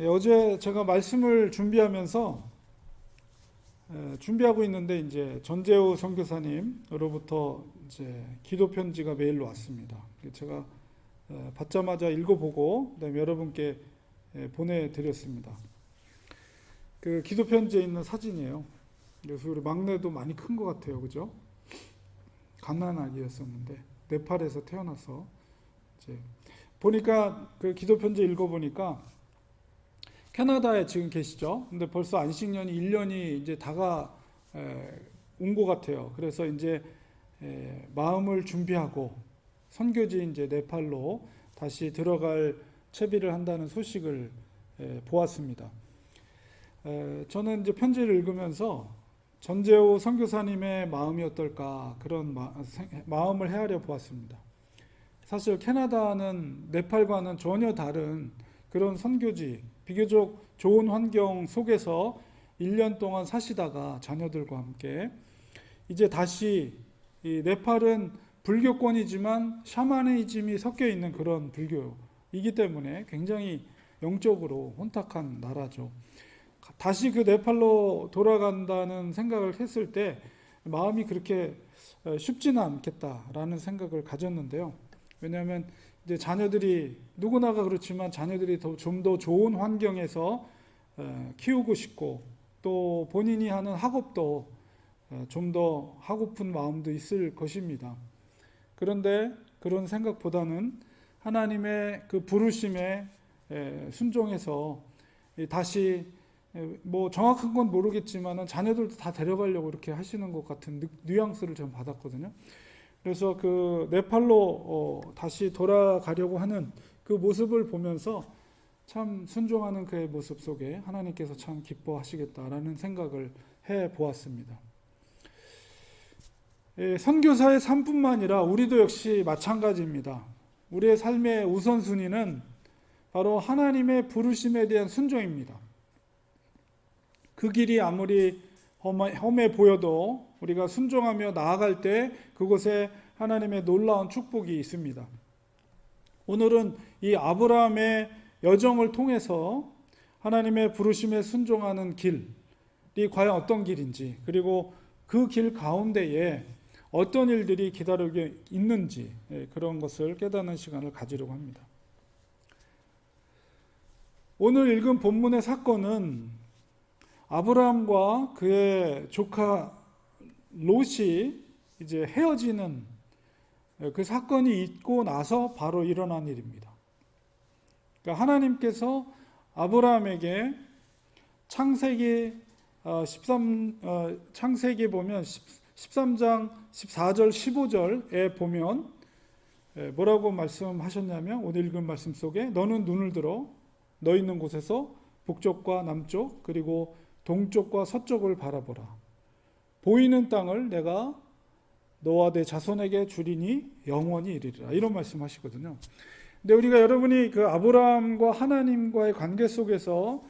예, 어제 제가 말씀을 준비하면서 에, 준비하고 있는데 이제 전재우 선교사님으로부터 이제 기도 편지가 메일로 왔습니다. 제가 에, 받자마자 읽어보고 여러분께 에, 보내드렸습니다. 그 기도 편지에 있는 사진이에요. 그래서 우리 막내도 많이 큰 것 같아요, 그죠? 갓난아기였었는데 네팔에서 태어나서 이제 보니까 그 기도 편지 읽어보니까 캐나다에 지금 계시죠. 근데 벌써 안식년이 1년이 이제 다가 온 것 같아요. 그래서 이제 에, 마음을 준비하고 선교지 이제 네팔로 다시 들어갈 채비를 한다는 소식을 에, 보았습니다. 에, 저는 이제 편지를 읽으면서 전재호 선교사님의 마음이 어떨까 그런 마, 마음을 헤아려 보았습니다. 사실 캐나다는 네팔과는 전혀 다른 그런 선교지, 비교적 좋은 환경 속에서 1년 동안 사시다가 자녀들과 함께 이제 다시 이 네팔은 불교권이지만 샤머니즘이 섞여 있는 그런 불교이기 때문에 굉장히 영적으로 혼탁한 나라죠. 다시 그 네팔로 돌아간다는 생각을 했을 때 마음이 그렇게 쉽지는 않겠다라는 생각을 가졌는데요. 왜냐하면 이제 자녀들이 누구나가 그렇지만 자녀들이 좀 더 좋은 환경에서 키우고 싶고 또 본인이 하는 학업도 좀 더 하고픈 마음도 있을 것입니다. 그런데 그런 생각보다는 하나님의 그 부르심에 순종해서 다시 뭐 정확한 건 모르겠지만은 자녀들도 다 데려가려고 이렇게 하시는 것 같은 뉘앙스를 좀 받았거든요. 그래서 그 네팔로 어 다시 돌아가려고 하는 그 모습을 보면서 참 순종하는 그의 모습 속에 하나님께서 참 기뻐하시겠다라는 생각을 해 보았습니다. 예, 선교사의 삶뿐만 아니라 우리도 역시 마찬가지입니다. 우리의 삶의 우선순위는 바로 하나님의 부르심에 대한 순종입니다. 그 길이 아무리 험해, 보여도 우리가 순종하며 나아갈 때 그곳에 하나님의 놀라운 축복이 있습니다. 오늘은 이 아브라함의 여정을 통해서 하나님의 부르심에 순종하는 길이 과연 어떤 길인지 그리고 그 길 가운데에 어떤 일들이 기다리고 있는지 예, 그런 것을 깨닫는 시간을 가지려고 합니다. 오늘 읽은 본문의 사건은 아브라함과 그의 조카 롯이 이제 헤어지는 그 사건이 있고 나서 바로 일어난 일입니다. 그러니까 하나님께서 아브라함에게 창세기 13 어, 창세기 보면 13장 14절 15절에 보면 뭐라고 말씀하셨냐면 오늘 읽은 말씀 속에 너는 눈을 들어 너 있는 곳에서 북쪽과 남쪽 그리고 동쪽과 서쪽을 바라보라. 보이는 땅을 내가 너와 내 자손에게 주리니 영원히 이르리라. 이런 말씀 하시거든요. 근데 우리가 여러분이 그 아브라함과 하나님과의 관계 속에서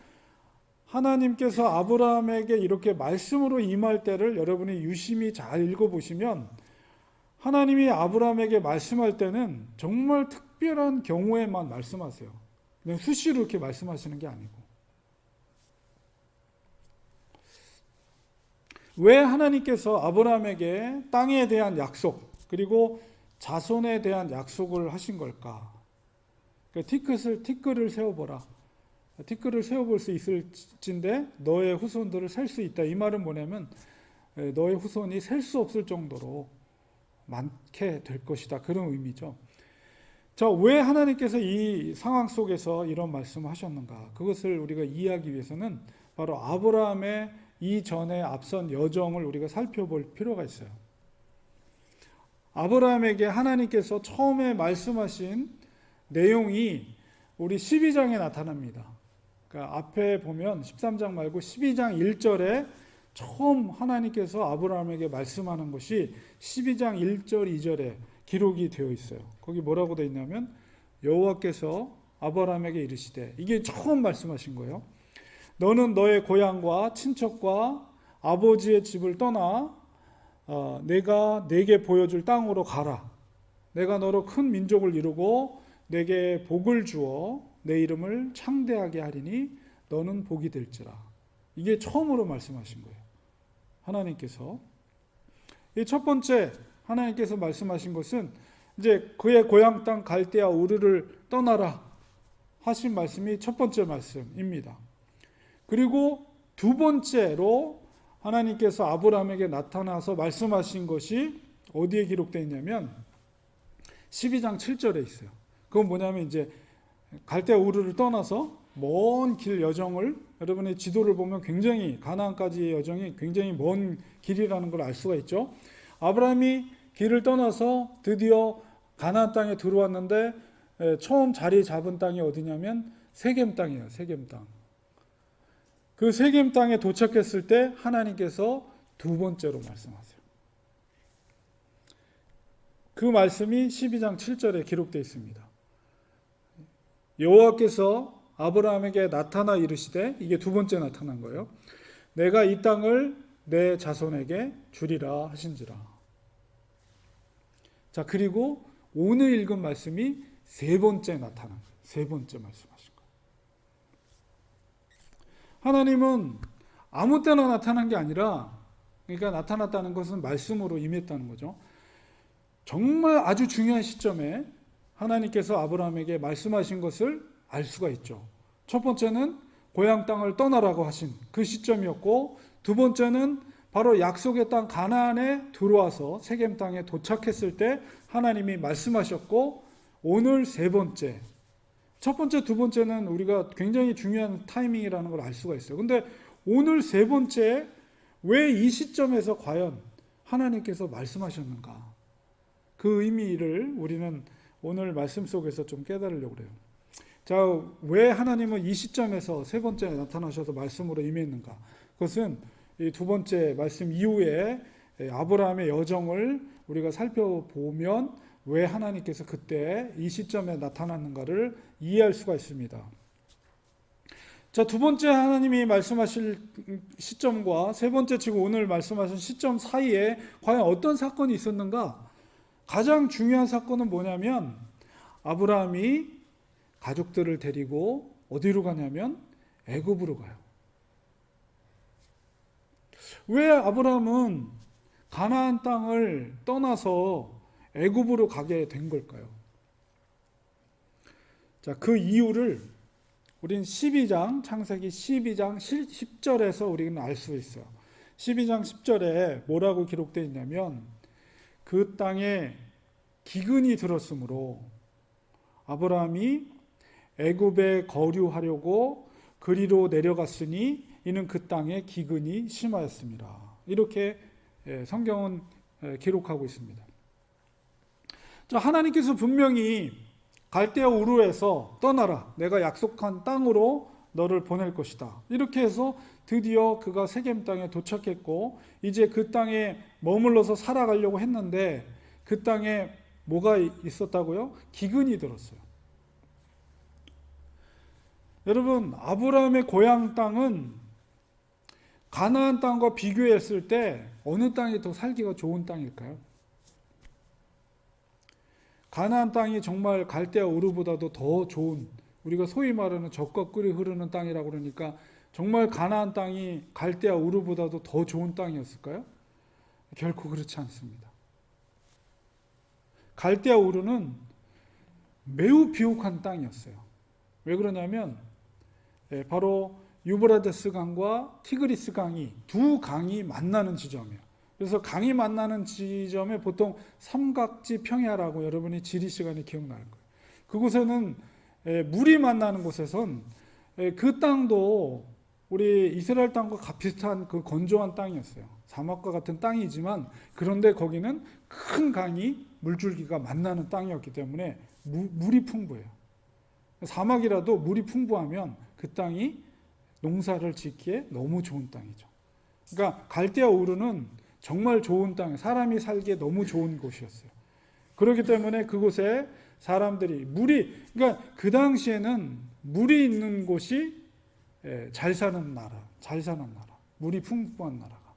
하나님께서 아브라함에게 이렇게 말씀으로 임할 때를 여러분이 유심히 잘 읽어보시면 하나님이 아브라함에게 말씀할 때는 정말 특별한 경우에만 말씀하세요. 그냥 수시로 이렇게 말씀하시는 게 아니고. 왜 하나님께서 아브라함에게 땅에 대한 약속 그리고 자손에 대한 약속을 하신 걸까? 그 티끌을 티끌을 세워보라. 티끌을 세워볼 수 있을진데 너의 후손들을 셀 수 있다. 이 말은 뭐냐면 너의 후손이 셀 수 없을 정도로 많게 될 것이다. 그런 의미죠. 자, 왜 하나님께서 이 상황 속에서 이런 말씀을 하셨는가? 그것을 우리가 이해하기 위해서는 바로 아브라함의 이전에 앞선 여정을 우리가 살펴볼 필요가 있어요. 아브라함에게 하나님께서 처음에 말씀하신 내용이 우리 12장에 나타납니다. 그러니까 앞에 보면 13장 말고 12장 1절에 처음 하나님께서 아브라함에게 말씀하는 것이 12장 1절 2절에 기록이 되어 있어요. 거기 뭐라고 되어 있냐면 여호와께서 아브라함에게 이르시되 이게 처음 말씀하신 거예요. 너는 너의 고향과 친척과 아버지의 집을 떠나 어, 내가 내게 보여줄 땅으로 가라. 내가 너로 큰 민족을 이루고 내게 복을 주어 내 이름을 창대하게 하리니 너는 복이 될지라. 이게 처음으로 말씀하신 거예요. 하나님께서 이 첫 번째 하나님께서 말씀하신 것은 이제 그의 고향 땅 갈대아 우르를 떠나라 하신 말씀이 첫 번째 말씀입니다. 그리고 두 번째로 하나님께서 아브라함에게 나타나서 말씀하신 것이 어디에 기록되어 있냐면 12장 7절에 있어요. 그건 뭐냐면 이제 갈대아 우르를 떠나서 먼 길 여정을 여러분의 지도를 보면 굉장히 가나안까지의 여정이 굉장히 먼 길이라는 걸 알 수가 있죠. 아브라함이 길을 떠나서 드디어 가나안 땅에 들어왔는데 에, 처음 자리 잡은 땅이 어디냐면 세겜 땅이에요. 세겜 땅. 그 세겜 땅에 도착했을 때 하나님께서 두 번째로 말씀하세요. 그 말씀이 12장 7절에 기록되어 있습니다. 여호와께서 아브라함에게 나타나 이르시되 이게 두 번째 나타난 거예요. 내가 이 땅을 내 자손에게 주리라 하신지라. 자, 그리고 오늘 읽은 말씀이 세 번째 나타난. 세 번째 말씀 하나님은 아무 때나 나타난 게 아니라 그러니까 나타났다는 것은 말씀으로 임했다는 거죠. 정말 아주 중요한 시점에 하나님께서 아브라함에게 말씀하신 것을 알 수가 있죠. 첫 번째는 고향 땅을 떠나라고 하신 그 시점이었고 두 번째는 바로 약속의 땅 가나안에 들어와서 세겜 땅에 도착했을 때 하나님이 말씀하셨고 오늘 세 번째 첫 번째 두 번째는 우리가 굉장히 중요한 타이밍이라는 걸 알 수가 있어요. 근데 오늘 세 번째 왜 이 시점에서 과연 하나님께서 말씀하셨는가? 그 의미를 우리는 오늘 말씀 속에서 좀 깨달으려고 그래요. 자, 왜 하나님은 이 시점에서 세 번째 나타나셔서 말씀으로 임했는가? 그것은 이 두 번째 말씀 이후에 아브라함의 여정을 우리가 살펴보면 왜 하나님께서 그때 이 시점에 나타났는가를 이해할 수가 있습니다. 자, 두 번째 하나님이 말씀하실 시점과 세 번째 지금 오늘 말씀하신 시점 사이에 과연 어떤 사건이 있었는가? 가장 중요한 사건은 뭐냐면 아브라함이 가족들을 데리고 어디로 가냐면 애굽으로 가요. 왜 아브라함은 가나안 땅을 떠나서 애굽으로 가게 된 걸까요? 자, 그 이유를 우린 12장 창세기 12장 10절에서 우리는 알 수 있어요. 12장 10절에 뭐라고 기록되어 있냐면 그 땅에 기근이 들었으므로 아브라함이 애굽에 거류하려고 그리로 내려갔으니 이는 그 땅에 기근이 심하였습니다. 이렇게 예, 성경은 예, 기록하고 있습니다. 자, 하나님께서 분명히 갈대아 우르에서 떠나라. 내가 약속한 땅으로 너를 보낼 것이다. 이렇게 해서 드디어 그가 세겜 땅에 도착했고 이제 그 땅에 머물러서 살아가려고 했는데 그 땅에 뭐가 있었다고요? 기근이 들었어요. 여러분, 아브라함의 고향 땅은 가나안 땅과 비교했을 때 어느 땅이 더 살기가 좋은 땅일까요? 가나안 땅이 정말 갈대아 우르보다도 더 좋은 우리가 소위 말하는 적과 꿀이 흐르는 땅이라고 그러니까 정말 가나안 땅이 갈대아 우르보다도 더 좋은 땅이었을까요? 결코 그렇지 않습니다. 갈대아 우르는 매우 비옥한 땅이었어요. 왜 그러냐면 예, 바로 유브라데스 강과 티그리스 강이 두 강이 만나는 지점이에요. 그래서 강이 만나는 지점에 보통 삼각지 평야라고 여러분이 지리 시간에 기억날 거예요. 그곳에는 예, 물이 만나는 곳에선 예, 그 땅도 우리 이스라엘 땅과 비슷한 그 건조한 땅이었어요. 사막과 같은 땅이지만 그런데 거기는 큰 강이 물줄기가 만나는 땅이었기 때문에 물이 풍부해요. 사막이라도 물이 풍부하면 그 땅이 농사를 짓기에 너무 좋은 땅이죠. 그러니까 갈대아 우르는 정말 좋은 땅, 사람이 살기에 너무 좋은 곳이었어요. 그렇기 때문에 그곳에 사람들이 물이 그러니까 그 당시에는 물이 있는 곳이 예, 잘 사는 나라, 잘 사는 나라, 물이 풍부한 나라가.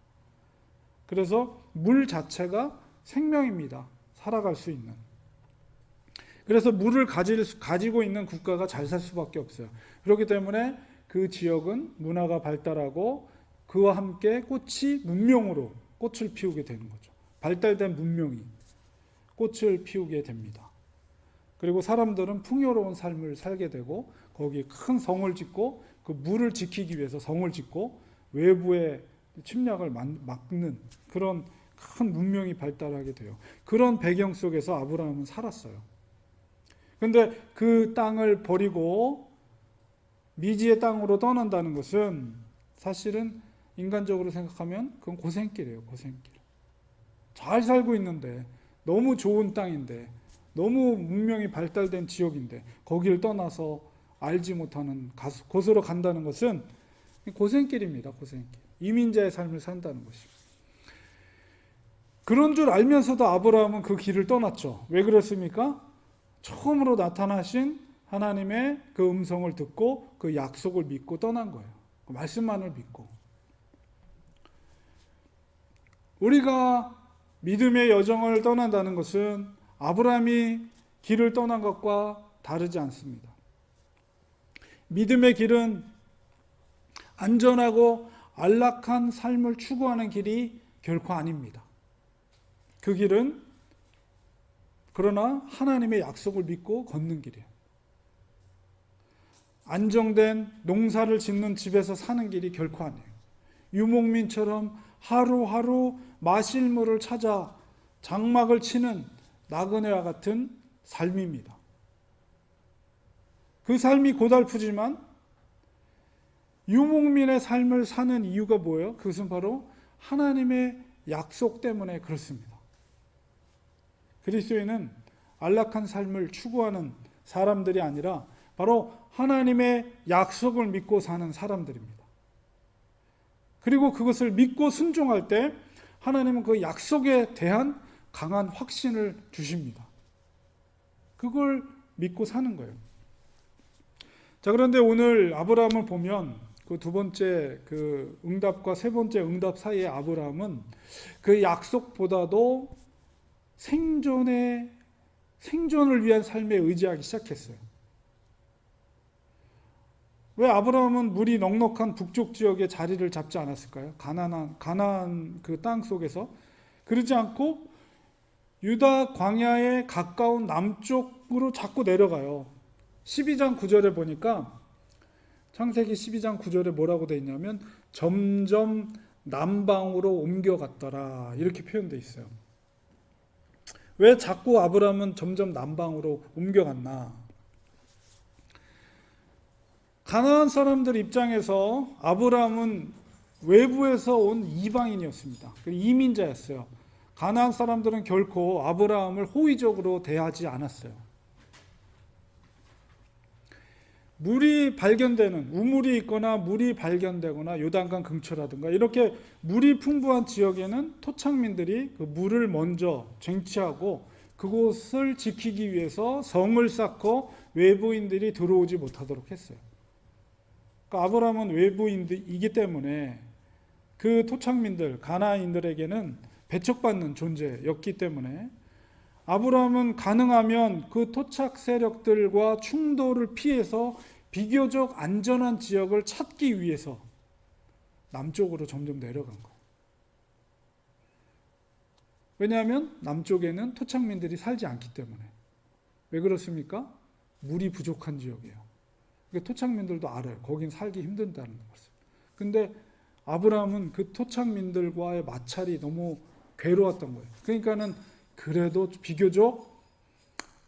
그래서 물 자체가 생명입니다. 살아갈 수 있는. 그래서 물을 가질, 수- 가지고 있는 국가가 잘 살 수밖에 없어요. 그렇기 때문에 그 지역은 문화가 발달하고 그와 함께 꽃이 문명으로 꽃을 피우게 되는 거죠. 발달된 문명이 꽃을 피우게 됩니다. 그리고 사람들은 풍요로운 삶을 살게 되고 거기에 큰 성을 짓고 그 물을 지키기 위해서 성을 짓고 외부의 침략을 막- 막는 그런 큰 문명이 발달하게 돼요. 그런 배경 속에서 아브라함은 살았어요. 근데 그 땅을 버리고 미지의 땅으로 떠난다는 것은 사실은 인간적으로 생각하면 그건 고생길이에요, 고생길. 잘 살고 있는데 너무 좋은 땅인데 너무 문명이 발달된 지역인데 거기를 떠나서 알지 못하는 곳으로 간다는 것은 고생길입니다, 고생길. 이민자의 삶을 산다는 것이. 그런 줄 알면서도 아브라함은 그 길을 떠났죠. 왜 그랬습니까? 처음으로 나타나신 하나님의 그 음성을 듣고 그 약속을 믿고 떠난 거예요. 그 말씀만을 믿고. 우리가 믿음의 여정을 떠난다는 것은 아브라함이 길을 떠난 것과 다르지 않습니다. 믿음의 길은 안전하고 안락한 삶을 추구하는 길이 결코 아닙니다. 그 길은 그러나 하나님의 약속을 믿고 걷는 길이에요. 안정된 농사를 짓는 집에서 사는 길이 결코 아니에요. 유목민처럼 하루하루 마실 물을 찾아 장막을 치는 나그네와 같은 삶입니다. 그 삶이 고달프지만 유목민의 삶을 사는 이유가 뭐예요? 그것은 바로 하나님의 약속 때문에 그렇습니다. 그리스도인은 안락한 삶을 추구하는 사람들이 아니라 바로 하나님의 약속을 믿고 사는 사람들입니다. 그리고 그것을 믿고 순종할 때 하나님은 그 약속에 대한 강한 확신을 주십니다. 그걸 믿고 사는 거예요. 자, 그런데 오늘 아브라함을 보면 그 두 번째 그 응답과 세 번째 응답 사이의 아브라함은 그 약속보다도 생존의 생존을 위한 삶에 의지하기 시작했어요. 왜 아브라함은 물이 넉넉한 북쪽 지역에 자리를 잡지 않았을까요? 가나안 가나안 그땅 속에서 그러지 않고 유다 광야에 가까운 남쪽으로 자꾸 내려가요. 12장 9절에 보니까 창세기 12장 9절에 뭐라고 돼 있냐면 점점 남방으로 옮겨갔더라 이렇게 표현돼 있어요. 왜 자꾸 아브라함은 점점 남방으로 옮겨갔나? 가나안 사람들 입장에서 아브라함은 외부에서 온 이방인이었습니다. 그 이민자였어요. 가나안 사람들은 결코 아브라함을 호의적으로 대하지 않았어요. 물이 발견되는 우물이 있거나 물이 발견되거나 요단강 근처라든가 이렇게 물이 풍부한 지역에는 토착민들이 그 물을 먼저 쟁취하고 그곳을 지키기 위해서 성을 쌓고 외부인들이 들어오지 못하도록 했어요. 그러니까 아브라함은 외부인이기 때문에 그 토착민들 가나인들에게는 배척받는 존재였기 때문에 아브라함은 가능하면 그 토착 세력들과 충돌을 피해서 비교적 안전한 지역을 찾기 위해서 남쪽으로 점점 내려간 거예요. 왜냐하면 남쪽에는 토착민들이 살지 않기 때문에. 왜 그렇습니까? 물이 부족한 지역이에요. 토착민들도 알아요. 거긴 살기 힘든다는 것을. 근데 아브라함은 그 토착민들과의 마찰이 너무 괴로웠던 거예요. 그러니까는 그래도 비교적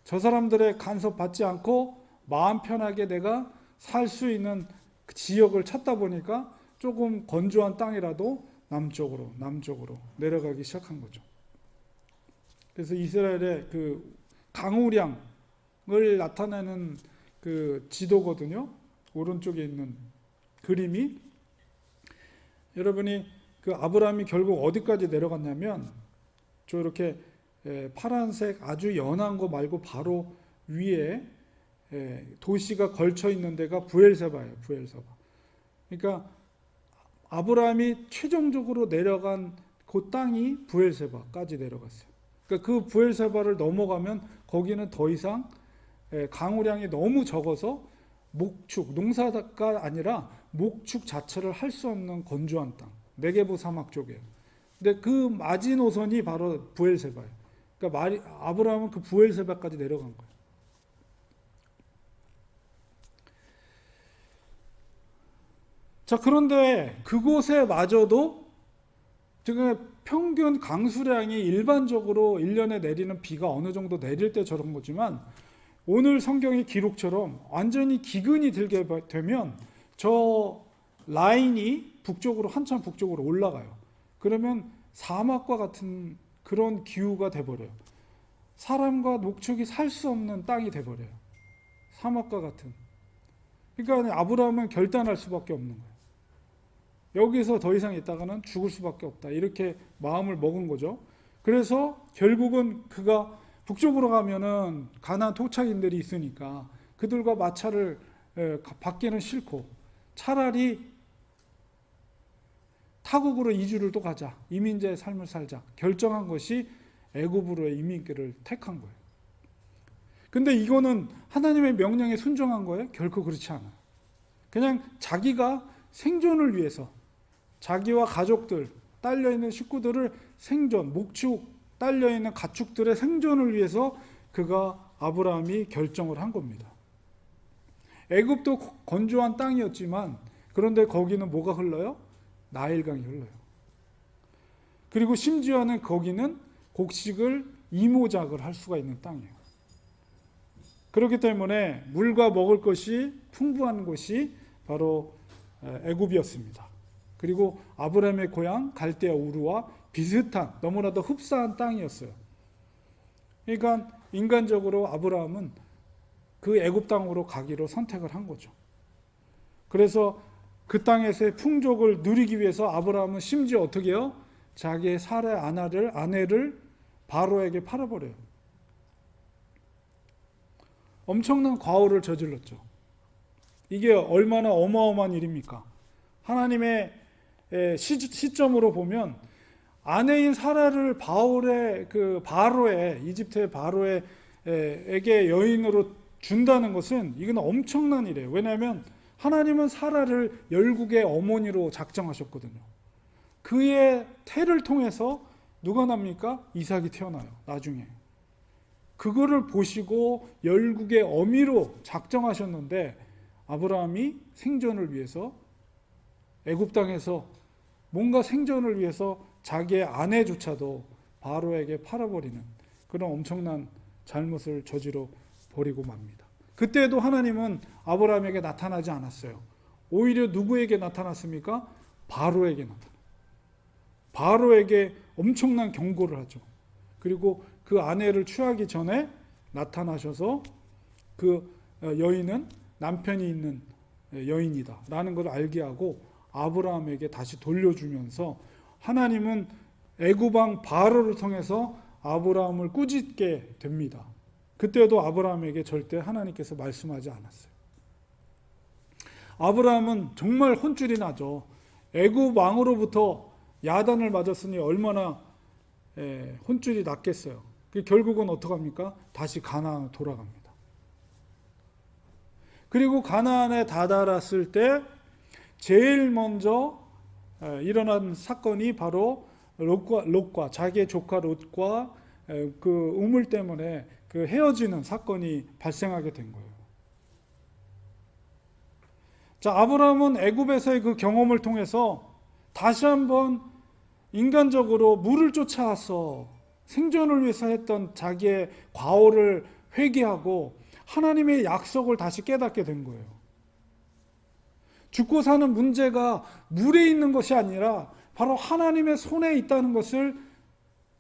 저 사람들의 간섭 받지 않고 마음 편하게 내가 살 수 있는 그 지역을 찾다 보니까 조금 건조한 땅이라도 남쪽으로 남쪽으로 내려가기 시작한 거죠. 그래서 이스라엘의 그 강우량을 나타내는 그 지도거든요. 오른쪽에 있는 그림이 여러분이 그 아브라함이 결국 어디까지 내려갔냐면 저 이렇게 에, 파란색 아주 연한 거 말고 바로 위에 에, 도시가 걸쳐 있는 데가 부엘세바예요. 부엘세바. 그러니까 아브라함이 최종적으로 내려간 그 땅이 부엘세바까지 내려갔어요. 그러니까 그 부엘세바를 넘어가면 거기는 더 이상 예, 강우량이 너무 적어서 목축 농사가 아니라 목축 자체를 할 수 없는 건조한 땅 네게부 사막 쪽이에요. 근데 그 마지노선이 바로 부엘세바예요. 그러니까 마리, 아브라함은 그 부엘세바까지 내려간 거예요. 자 그런데 그곳에 마저도 지금 평균 강수량이 일반적으로 1년에 내리는 비가 어느 정도 내릴 때 저런 거지만 오늘 성경의 기록처럼 완전히 기근이 들게 되면 저 라인이 북쪽으로 한참 북쪽으로 올라가요. 그러면 사막과 같은 그런 기후가 돼버려요. 사람과 목축이 살 수 없는 땅이 돼버려요. 사막과 같은. 그러니까 아브라함은 결단할 수밖에 없는 거예요. 여기서 더 이상 있다가는 죽을 수밖에 없다. 이렇게 마음을 먹은 거죠. 그래서 결국은 그가 북쪽으로 가면은 가나안 토착인들이 있으니까 그들과 마찰을 에, 받기는 싫고 차라리 타국으로 이주를 또 가자. 이민자의 삶을 살자. 결정한 것이 애굽으로의 이민길을 택한 거예요. 근데 이거는 하나님의 명령에 순종한 거예요? 결코 그렇지 않아요. 그냥 자기가 생존을 위해서 자기와 가족들, 딸려 있는 식구들을 생존, 목축, 딸려 있는 가축들의 생존을 위해서 그가 아브라함이 결정을 한 겁니다. 애굽도 건조한 땅이었지만 그런데 거기는 뭐가 흘러요? 나일강이 흘러요. 그리고 심지어는 거기는 곡식을 이모작을 할 수가 있는 땅이에요. 그렇기 때문에 물과 먹을 것이 풍부한 곳이 바로 애굽이었습니다. 그리고 아브라함의 고향 갈대아 우르와 비슷한 너무나도 흡사한 땅이었어요. 그러니까 인간적으로 아브라함은 그 애굽 땅으로 가기로 선택을 한 거죠. 그래서 그 땅에서의 풍족을 누리기 위해서 아브라함은 심지어 어떻게 해요? 자기의 살해 아내를 아내를 바로에게 팔아버려요. 엄청난 과오를 저질렀죠. 이게 얼마나 어마어마한 일입니까? 하나님의 시점으로 보면 아내인 사라를 바울의 그 바로의 이집트의 바로에게 여인으로 준다는 것은 이건 엄청난 일이에요. 왜냐하면 하나님은 사라를 열국의 어머니로 작정하셨거든요. 그의 태를 통해서 누가 납니까? 이삭이 태어나요. 나중에. 그거를 보시고 열국의 어미로 작정하셨는데 아브라함이 생존을 위해서 애굽 땅에서 뭔가 생존을 위해서 자기의 아내조차도 바로에게 팔아버리는 그런 엄청난 잘못을 저지러 버리고 맙니다. 그때도 하나님은 아브라함에게 나타나지 않았어요. 오히려 누구에게 나타났습니까? 바로에게 나타나. 바로에게 엄청난 경고를 하죠. 그리고 그 아내를 취하기 전에 나타나셔서 그 여인은 남편이 있는 여인이다 라는 걸 알게 하고 아브라함에게 다시 돌려주면서 하나님은 애굽왕 바로를 통해서 아브라함을 꾸짖게 됩니다. 그때도 아브라함에게 절대 하나님께서 말씀하지 않았어요. 아브라함은 정말 혼쭐이 나죠. 애굽 왕으로부터 야단을 맞았으니 얼마나 혼쭐이 났겠어요. 결국은 어떡합니까? 다시 가나안으로 돌아갑니다. 그리고 가나안에 다다랐을 때 제일 먼저 일어난 사건이 바로 롯과, 롯과 자기의 조카 롯과 그 우물 때문에 그 헤어지는 사건이 발생하게 된 거예요. 자, 아브라함은 애굽에서의 그 경험을 통해서 다시 한번 인간적으로 물을 쫓아와서 생존을 위해서 했던 자기의 과오를 회개하고 하나님의 약속을 다시 깨닫게 된 거예요. 죽고 사는 문제가 물에 있는 것이 아니라 바로 하나님의 손에 있다는 것을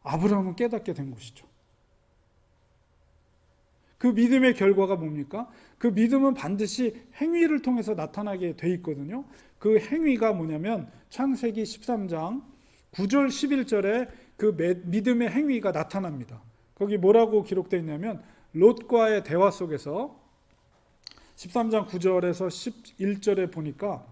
아브라함은 깨닫게 된 것이죠. 그 믿음의 결과가 뭡니까? 그 믿음은 반드시 행위를 통해서 나타나게 돼 있거든요. 그 행위가 뭐냐면 창세기 13장 9절 11절에 그 믿음의 행위가 나타납니다. 거기 뭐라고 기록되어 있냐면 롯과의 대화 속에서 13장 9절에서 11절에 보니까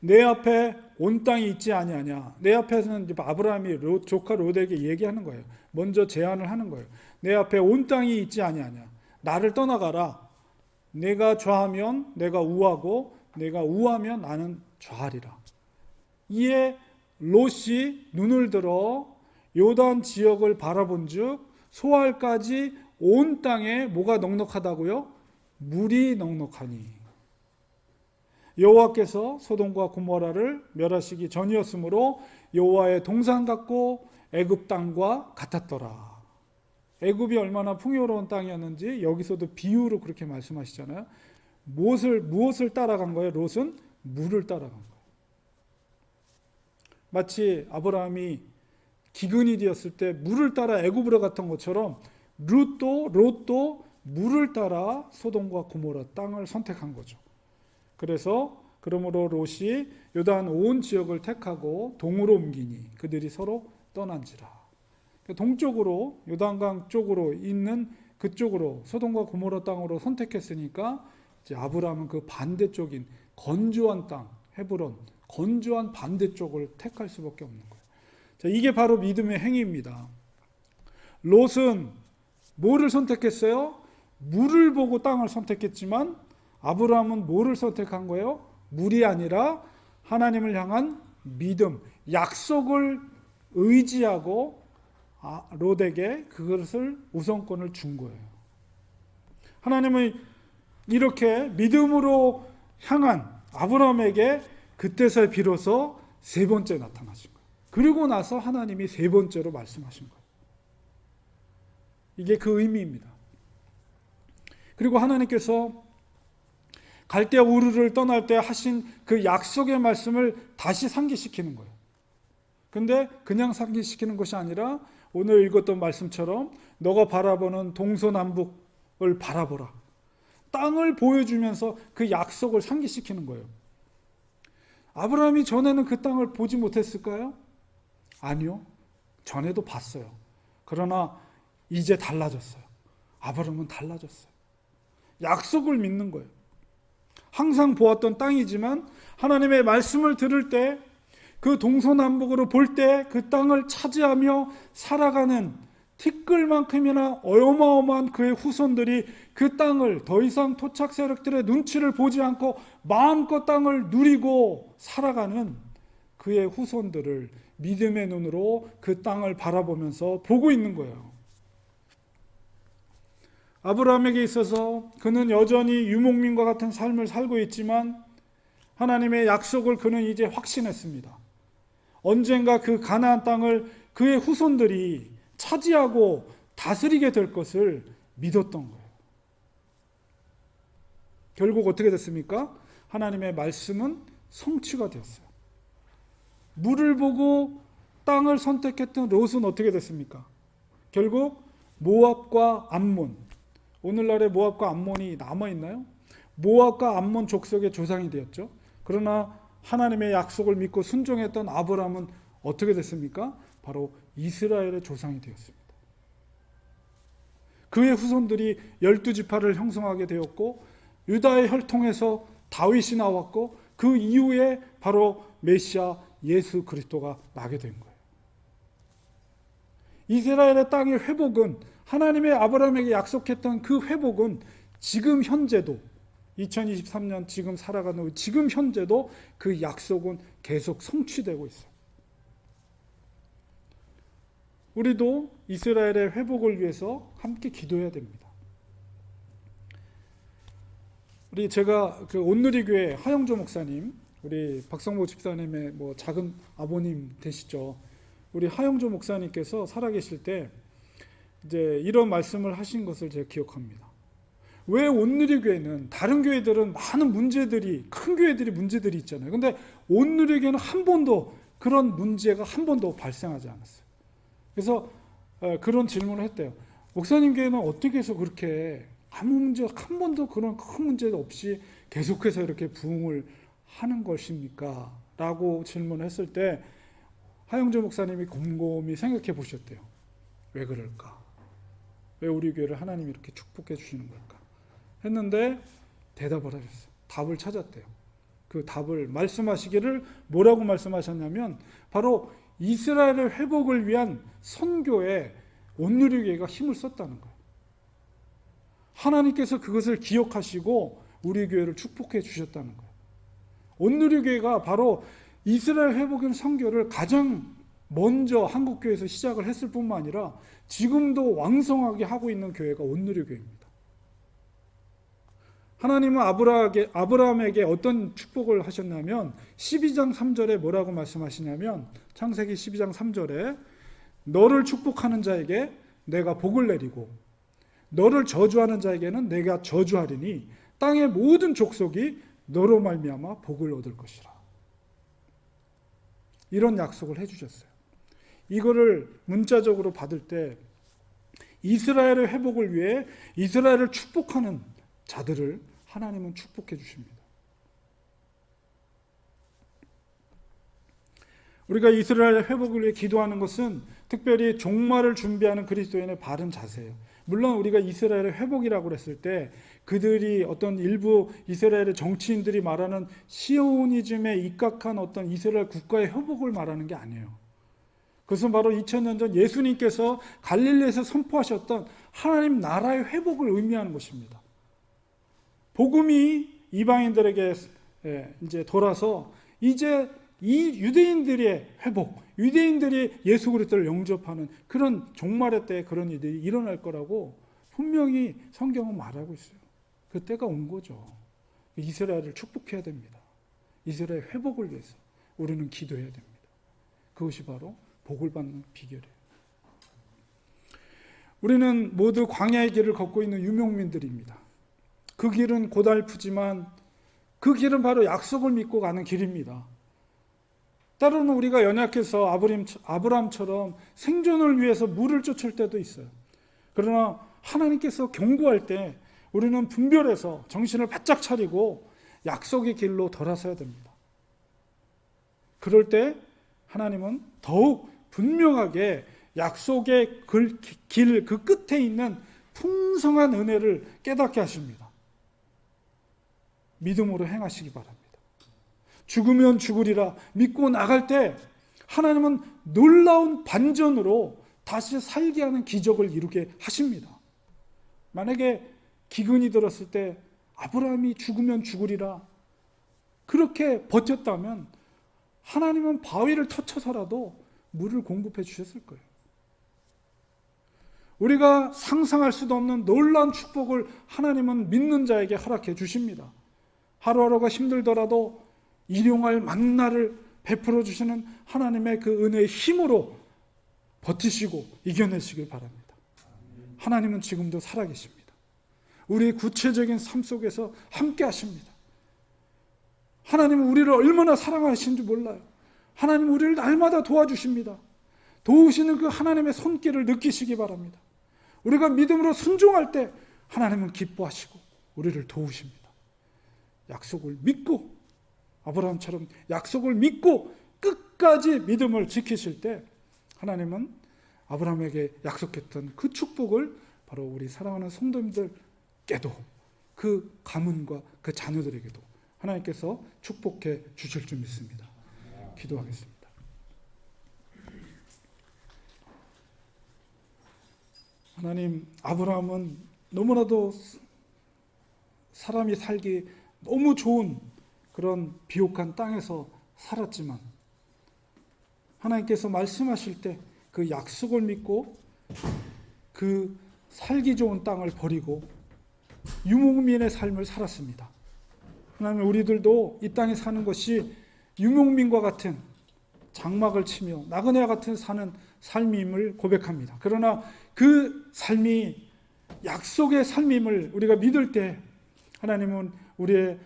내 앞에 온 땅이 있지 아니하냐. 내 앞에서는 아브라함이 롯, 조카 롯에게 얘기하는 거예요. 먼저 제안을 하는 거예요. 내 앞에 온 땅이 있지 아니하냐. 나를 떠나가라. 내가 좌하면 내가 우하고 내가 우하면 나는 좌하리라. 이에 롯이 눈을 들어 요단 지역을 바라본즉 소알까지 온 땅에 뭐가 넉넉하다고요? 물이 넉넉하니 여호와께서 소돔과 고모라를 멸하시기 전이었으므로 여호와의 동산 같고 애굽 땅과 같았더라. 애굽이 얼마나 풍요로운 땅이었는지 여기서도 비유로 그렇게 말씀하시잖아요. 무엇을 무엇을 따라간 거예요? 롯은 물을 따라간 거예요. 마치 아브라함이 기근이 되었을 때 물을 따라 애굽으로 갔던 것처럼 룻도 롯도 물을 따라 소돔과 고모라 땅을 선택한 거죠. 그래서 그러므로 롯이 요단 온 지역을 택하고 동으로 옮기니 그들이 서로 떠난지라. 동쪽으로 요단강 쪽으로 있는 그쪽으로 소돔과 고모라 땅으로 선택했으니까 이제 아브라함은 그 반대쪽인 건조한 땅 헤브론 건조한 반대쪽을 택할 수밖에 없는 거예요. 자, 이게 바로 믿음의 행위입니다. 롯은 뭐를 선택했어요? 물을 보고 땅을 선택했지만 아브라함은 뭐를 선택한 거예요? 물이 아니라 하나님을 향한 믿음, 약속을 의지하고 아, 롯에게 그것을 우선권을 준 거예요. 하나님은 이렇게 믿음으로 향한 아브라함에게 그때서 비로소 세 번째 나타나신 거예요. 그리고 나서 하나님이 세 번째로 말씀하신 거예요. 이게 그 의미입니다. 그리고 하나님께서 갈대아 우르를 떠날 때 하신 그 약속의 말씀을 다시 상기시키는 거예요. 근데 그냥 상기시키는 것이 아니라 오늘 읽었던 말씀처럼 너가 바라보는 동서남북을 바라보라. 땅을 보여주면서 그 약속을 상기시키는 거예요. 아브라함이 전에는 그 땅을 보지 못했을까요? 아니요. 전에도 봤어요. 그러나 이제 달라졌어요. 아브라함은 달라졌어요. 약속을 믿는 거예요. 항상 보았던 땅이지만 하나님의 말씀을 들을 때 그 동서남북으로 볼 때 그 땅을 차지하며 살아가는 티끌만큼이나 어마어마한 그의 후손들이 그 땅을 더 이상 토착 세력들의 눈치를 보지 않고 마음껏 땅을 누리고 살아가는 그의 후손들을 믿음의 눈으로 그 땅을 바라보면서 보고 있는 거예요. 아브라함에게 있어서 그는 여전히 유목민과 같은 삶을 살고 있지만 하나님의 약속을 그는 이제 확신했습니다. 언젠가 그 가나안 땅을 그의 후손들이 차지하고 다스리게 될 것을 믿었던 거예요. 결국 어떻게 됐습니까? 하나님의 말씀은 성취가 되었어요. 물을 보고 땅을 선택했던 롯은 어떻게 됐습니까? 결국 모압과 암몬, 오늘날의 모압과 암몬이 남아 있나요? 모압과 암몬 족속의 조상이 되었죠. 그러나 하나님의 약속을 믿고 순종했던 아브라함은 어떻게 됐습니까? 바로 이스라엘의 조상이 되었습니다. 그의 후손들이 열두 지파를 형성하게 되었고 유다의 혈통에서 다윗이 나왔고 그 이후에 바로 메시아 예수 그리스도가 나게 된 거예요. 이스라엘의 땅의 회복은 하나님의 아브라함에게 약속했던 그 회복은 지금 현재도 2023년 지금 살아가는 지금 현재도 그 약속은 계속 성취되고 있어요. 우리도 이스라엘의 회복을 위해서 함께 기도해야 됩니다. 우리 제가 그 온누리 교회 하영조 목사님, 우리 박성모 집사님의 뭐 작은 아버님 되시죠. 우리 하영조 목사님께서 살아계실 때 이제 이런 말씀을 하신 것을 제가 기억합니다. 왜 온누리 교회는 다른 교회들은 많은 문제들이 큰 교회들이 문제들이 있잖아요. 근데 온누리 교회는 한 번도 그런 문제가 한 번도 발생하지 않았어요. 그래서 어, 그런 질문을 했대요. 목사님 교회는 어떻게 해서 그렇게 아무 문제 한 번도 그런 큰 문제 없이 계속해서 이렇게 부흥을 하는 것입니까? 라고 질문을 했을 때 하영조 목사님이 곰곰이 생각해 보셨대요. 왜 그럴까? 왜 우리 교회를 하나님이 이렇게 축복해 주시는 걸까? 했는데 대답을 하셨어요. 답을 찾았대요. 그 답을 말씀하시기를 뭐라고 말씀하셨냐면 바로 이스라엘의 회복을 위한 선교에 온누리교회가 힘을 썼다는 거예요. 하나님께서 그것을 기억하시고 우리 교회를 축복해 주셨다는 거예요. 온누리교회가 바로 이스라엘 회복의 선교를 가장 먼저 한국 교회에서 시작을 했을 뿐만 아니라 지금도 왕성하게 하고 있는 교회가 온누리 교회입니다. 하나님은 아브라함에게, 아브라함에게 어떤 축복을 하셨냐면 12장 3절에 뭐라고 말씀하시냐면 창세기 12장 3절에 너를 축복하는 자에게 내가 복을 내리고 너를 저주하는 자에게는 내가 저주하리니 땅의 모든 족속이 너로 말미암아 복을 얻을 것이라. 이런 약속을 해 주셨어요. 이거를 문자적으로 받을 때 이스라엘의 회복을 위해 이스라엘을 축복하는 자들을 하나님은 축복해 주십니다. 우리가 이스라엘 회복을 위해 기도하는 것은 특별히 종말을 준비하는 그리스도인의 바른 자세예요. 물론 우리가 이스라엘의 회복이라고 했을 때 그들이 어떤 일부 이스라엘의 정치인들이 말하는 시오니즘에 입각한 어떤 이스라엘 국가의 회복을 말하는 게 아니에요. 그것은 바로 2000년 전 예수님께서 갈릴리에서 선포하셨던 하나님 나라의 회복을 의미하는 것입니다. 복음이 이방인들에게 예, 이제 돌아서 이제 이 유대인들의 회복, 유대인들이 예수 그리스도를 영접하는 그런 종말의 때 그런 일들이 일어날 거라고 분명히 성경은 말하고 있어요. 그 때가 온 거죠. 이스라엘을 축복해야 됩니다. 이스라엘 회복을 위해서 우리는 기도해야 됩니다. 그것이 바로 복을 받는 비결이에요. 우리는 모두 광야의 길을 걷고 있는 유명민들입니다. 그 길은 고달프지만 그 길은 바로 약속을 믿고 가는 길입니다. 때로는 우리가 연약해서 아브림, 아브람처럼 생존을 위해서 물을 쫓을 때도 있어요. 그러나 하나님께서 경고할 때 우리는 분별해서 정신을 바짝 차리고 약속의 길로 돌아서야 됩니다. 그럴 때 하나님은 더욱 분명하게 약속의 길 그 끝에 있는 풍성한 은혜를 깨닫게 하십니다. 믿음으로 행하시기 바랍니다. 죽으면 죽으리라 믿고 나갈 때 하나님은 놀라운 반전으로 다시 살게 하는 기적을 이루게 하십니다. 만약에 기근이 들었을 때 아브라함이 죽으면 죽으리라 그렇게 버텼다면 하나님은 바위를 터쳐서라도 물을 공급해 주셨을 거예요. 우리가 상상할 수도 없는 놀라운 축복을 하나님은 믿는 자에게 허락해 주십니다. 하루하루가 힘들더라도 일용할 만나를 베풀어 주시는 하나님의 그 은혜의 힘으로 버티시고 이겨내시길 바랍니다. 하나님은 지금도 살아계십니다. 우리의 구체적인 삶 속에서 함께 하십니다. 하나님은 우리를 얼마나 사랑하시는지 몰라요. 하나님은 우리를 날마다 도와주십니다. 도우시는 그 하나님의 손길을 느끼시기 바랍니다. 우리가 믿음으로 순종할 때 하나님은 기뻐하시고 우리를 도우십니다. 약속을 믿고 아브라함처럼 약속을 믿고 끝까지 믿음을 지키실 때 하나님은 아브라함에게 약속했던 그 축복을 바로 우리 사랑하는 성도님들께도 그 가문과 그 자녀들에게도 하나님께서 축복해 주실 줄 믿습니다. 기도하겠습니다. 하나님, 아브라함은 너무나도 사람이 살기 너무 좋은 그런 비옥한 땅에서 살았지만 하나님께서 말씀하실 때 그 약속을 믿고 그 살기 좋은 땅을 버리고 유목민의 삶을 살았습니다. 하나님 우리들도 이 땅에 사는 것이 유목민과 같은 장막을 치며 나그네와 같은 사는 삶임을 고백합니다. 그러나 그 삶이 약속의 삶임을 우리가 믿을 때 하나님은 우리의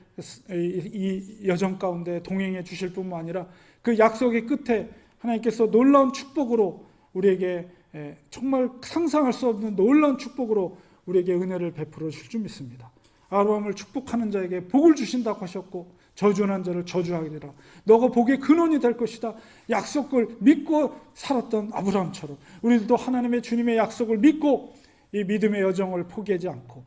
이 여정 가운데 동행해 주실 뿐만 아니라 그 약속의 끝에 하나님께서 놀라운 축복으로 우리에게 정말 상상할 수 없는 놀라운 축복으로 우리에게 은혜를 베풀어 주실 줄 믿습니다. 아브라함을 축복하는 자에게 복을 주신다고 하셨고 저주한 자를 저주하리라. 너가 복의 근원이 될 것이다. 약속을 믿고 살았던 아브라함처럼 우리들도 하나님의 주님의 약속을 믿고 이 믿음의 여정을 포기하지 않고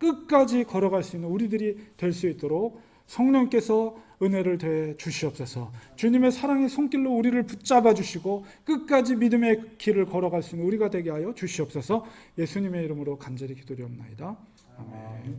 끝까지 걸어갈 수 있는 우리들이 될 수 있도록 성령께서 은혜를 대 주시옵소서. 주님의 사랑의 손길로 우리를 붙잡아 주시고 끝까지 믿음의 길을 걸어갈 수 있는 우리가 되게 하여 주시옵소서. 예수님의 이름으로 간절히 기도리옵나이다. 아멘.